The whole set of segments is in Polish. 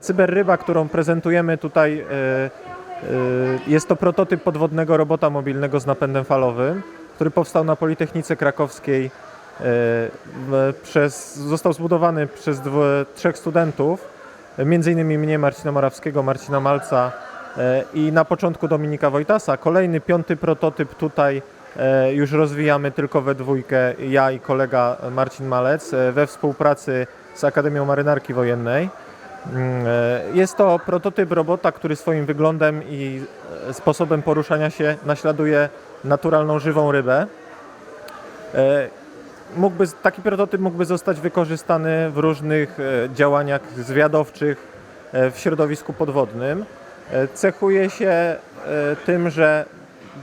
Cyberryba, którą prezentujemy tutaj, e, e, jest to prototyp podwodnego robota mobilnego z napędem falowym, który powstał na Politechnice Krakowskiej. e, Przez, został zbudowany przez trzech studentów, innymi mnie, Marcina Morawskiego, Marcina Malca i na początku Dominika Wojtasa. Kolejny, piąty prototyp tutaj już rozwijamy tylko we dwójkę, ja i kolega Marcin Malec, we współpracy z Akademią Marynarki Wojennej. Mm, e, Jest to prototyp robota, który swoim wyglądem i e, sposobem poruszania się naśladuje naturalną żywą rybę. E, Mógłby, taki prototyp mógłby zostać wykorzystany w różnych działaniach zwiadowczych w środowisku podwodnym. Cechuje się tym, że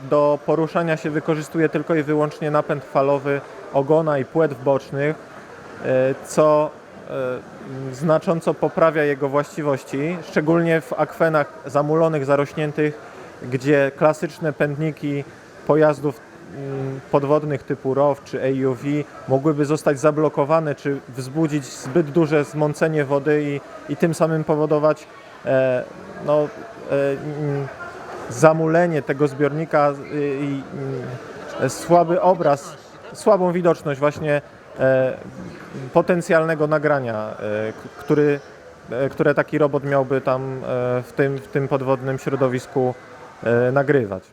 do poruszania się wykorzystuje tylko i wyłącznie napęd falowy ogona i płetw bocznych, co znacząco poprawia jego właściwości, szczególnie w akwenach zamulonych, zarośniętych, gdzie klasyczne pędniki pojazdów mm, podwodnych typu ROW czy AUV mogłyby zostać zablokowane czy wzbudzić zbyt duże zmącenie wody i, i tym samym powodować e, no, e, mm, zamulenie tego zbiornika i, i mm, słaby obraz, słabą widoczność właśnie e, potencjalnego nagrania, e, który, e, które taki robot miałby tam e, w tym, w tym podwodnym środowisku e, nagrywać.